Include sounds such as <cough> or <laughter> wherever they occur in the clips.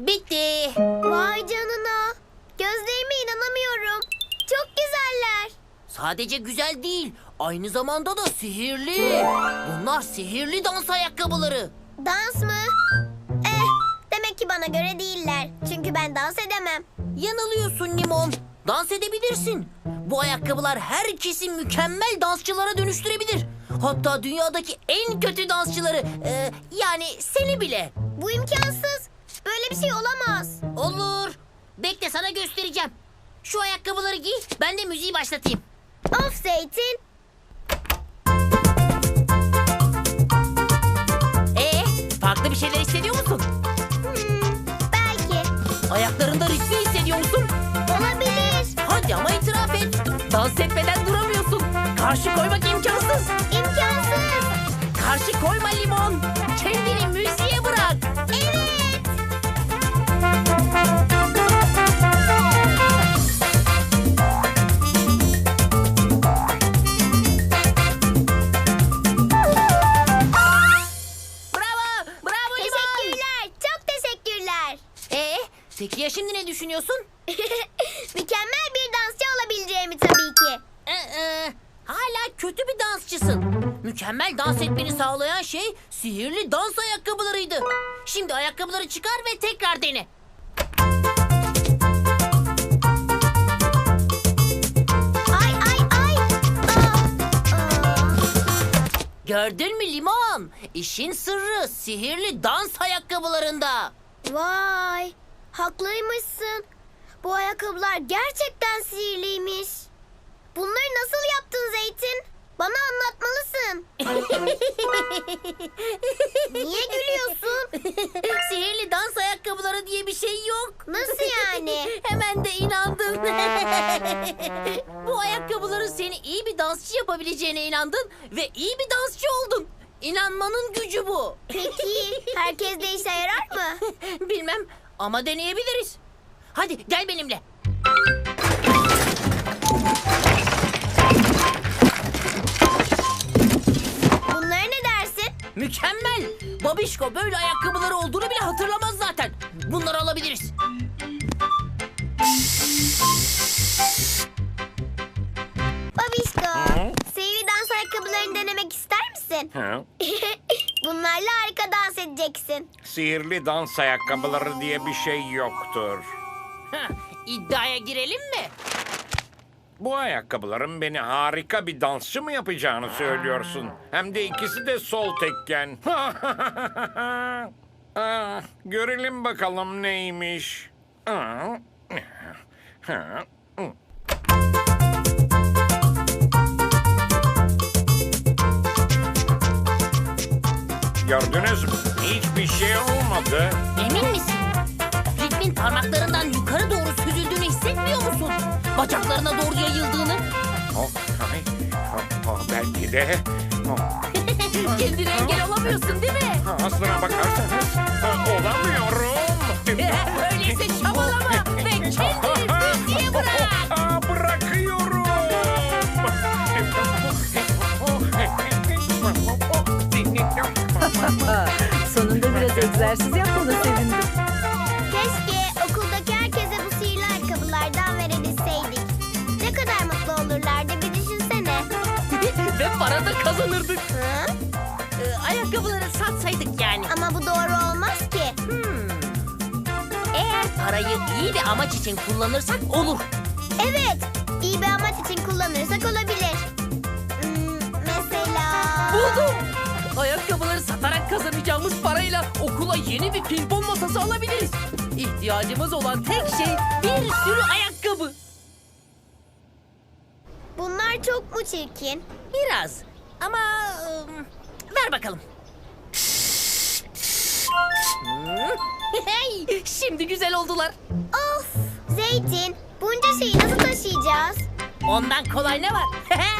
Bitti. Vay canına. Gözlerime inanamıyorum. Çok güzeller. Sadece güzel değil, aynı zamanda da sihirli. Bunlar sihirli dans ayakkabıları. Dans mı? Eh, demek ki bana göre değiller. Çünkü ben dans edemem. Yanılıyorsun Limon. Dans edebilirsin. Bu ayakkabılar herkesi mükemmel dansçılara dönüştürebilir. Hatta dünyadaki en kötü dansçıları, e, yani seni bile. Bu imkansız. Böyle bir şey olamaz. Olur. Bekle sana göstereceğim. Şu ayakkabıları giy, ben de müziği başlatayım. Of Zeytin. Ee, farklı bir şeyler hissediyor musun? Hmm, belki. Ayaklarında ritmi hissediyor musun? Olabilir. Hadi ama itiraf et. Dans etmeden duramıyorsun. Karşı koymak imkansız. İmkansız. Karşı koyma limon. Kendini müziğe şimdi ne düşünüyorsun? <laughs> Mükemmel bir dansçı olabileceğimi tabii ki. Ee, e, hala kötü bir dansçısın. Mükemmel dans etmeni sağlayan şey sihirli dans ayakkabılarıydı. Şimdi ayakkabıları çıkar ve tekrar dene. Ay ay ay. Aa. Gördün mü limon? İşin sırrı sihirli dans ayakkabılarında. Vay, haklıymışsın. Bu ayakkabılar gerçekten sihirliymiş. Bunları nasıl yaptın Zeytin? Bana anlatmalısın. Niye gülüyorsun? Sihirli dans ayakkabıları diye bir şey yok. Nasıl yani? <laughs> Hemen de inandın. <laughs> Bu ayakkabıların seni iyi bir dansçı yapabileceğine inandın ve iyi bir dansçı oldun. İnanmanın gücü bu. Peki, herkes de işe yarar mı? <laughs> Bilmem ama deneyebiliriz. Hadi gel benimle. Bunlara ne dersin? Mükemmel. Babişko böyle ayakkabıları olduğunu bile hatırlamaz zaten. Bunları alabiliriz. Babişko, sihirli dans ayakkabılarını denemek ister misin? Hı? <laughs> Bunlarla harika dans edeceksin. Sihirli dans ayakkabıları diye bir şey yoktur. İddiaya girelim mi? Bu ayakkabıların beni harika bir dansçı mı yapacağını söylüyorsun. Hem de ikisi de sol tekken. <laughs> Ah, Görelim bakalım neymiş. Ah, Gördünüz mü? Hiçbir şey olmadı. Emin misin? Ritmin parmaklarından yukarı doğru süzüldüğünü hissetmiyor musun? Bacaklarına doğru yayıldığını. Oh, ay, oh, oh, belki de. Oh. <laughs> Kendine engel olamıyorsun değil mi? Aslına bakarsanız olamıyorum. <laughs> Öyleyse çabalama Sonunda biraz egzersiz yapmana sevindim. Keşke okuldaki herkese bu sihirli ayakkabılardan verebilseydik. Ne kadar mutlu olurlardı bir düşünsene. <laughs> ve para da kazanırdık. Hı? Ee, ayakkabıları satsaydık yani. Ama bu doğru olmaz ki. Eğer parayı iyi bir amaç için kullanırsak olur. Evet, iyi bir amaç için kullanırsak olabilir. Hmm, mesela... Buldum. Ayakkabıları satarak kazanacağımız parayla okula yeni bir pimpon masası alabiliriz. İhtiyacımız olan tek şey bir sürü ayakkabı. Bunlar çok mu çirkin? Biraz ama ım, ver bakalım. Hey, Şimdi güzel oldular. Of! Zeytin, bunca şeyi nasıl taşıyacağız? Ondan kolay ne var? <laughs>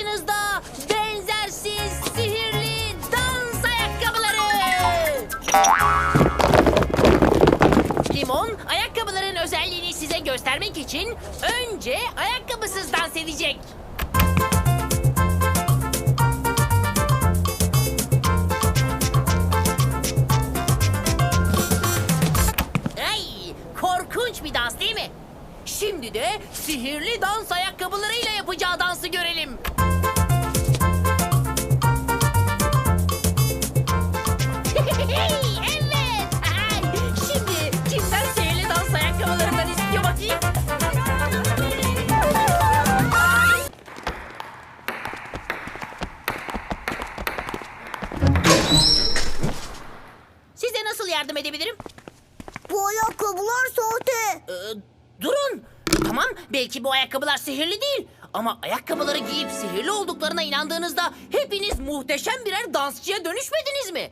karşınızda benzersiz sihirli dans ayakkabıları. Limon ayakkabıların özelliğini size göstermek için önce ayakkabısız dans edecek. Ay, korkunç bir dans değil mi? Şimdi de sihirli dans ayakkabılarıyla yapacağı dansı görelim. Nasıl yardım edebilirim? Bu ayakkabılar sahte. Ee, durun. Tamam belki bu ayakkabılar sihirli değil. Ama ayakkabıları giyip sihirli olduklarına inandığınızda hepiniz muhteşem birer dansçıya dönüşmediniz mi?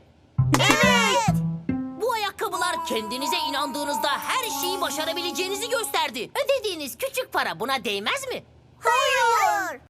Evet. Bu ayakkabılar kendinize inandığınızda her şeyi başarabileceğinizi gösterdi. Ödediğiniz küçük para buna değmez mi? Hayır.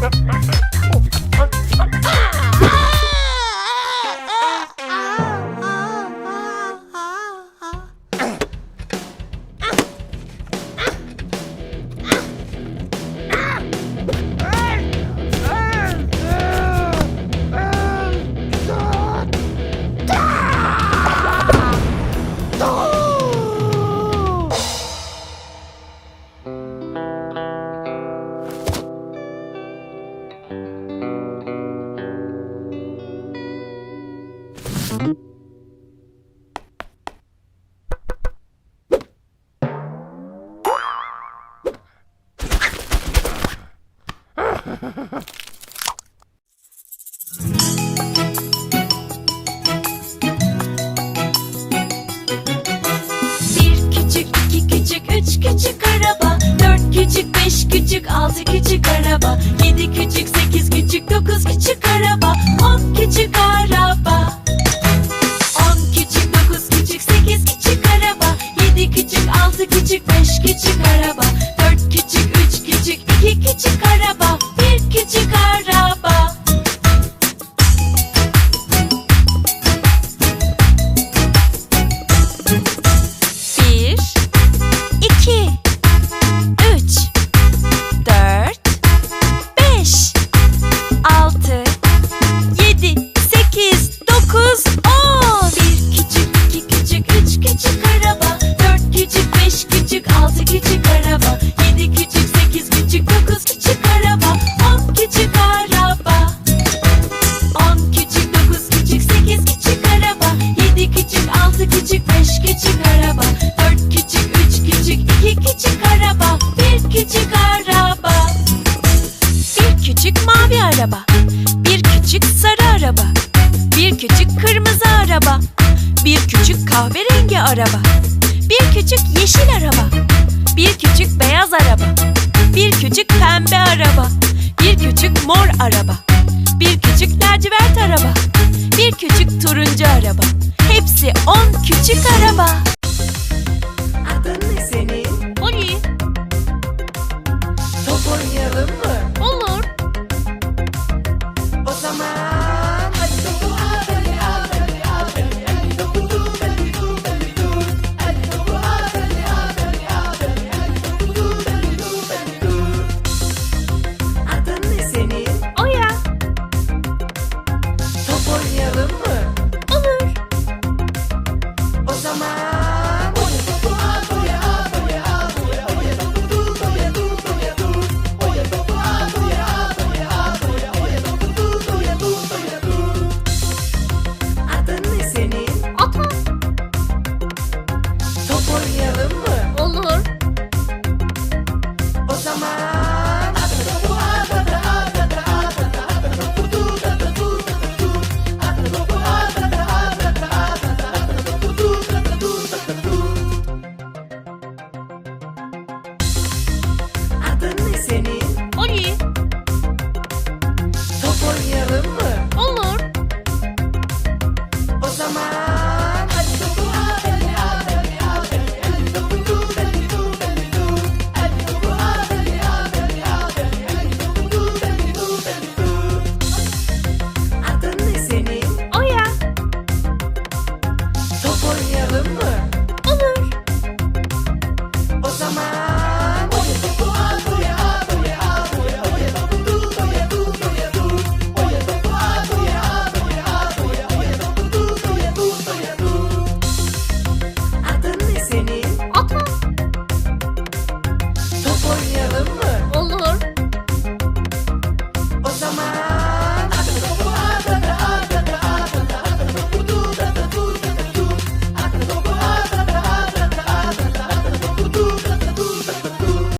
Ha <laughs> ha! Bir küçük, iki küçük, üç küçük araba. Dört küçük, beş küçük, altı küçük araba. Yedi küçük, sekiz küçük, dokuz küçük araba. On küçük araba araba. Bir küçük yeşil araba. Bir küçük beyaz araba. Bir küçük pembe araba. Bir küçük mor araba. Bir küçük lacivert araba. Bir küçük turuncu araba. Hepsi on küçük araba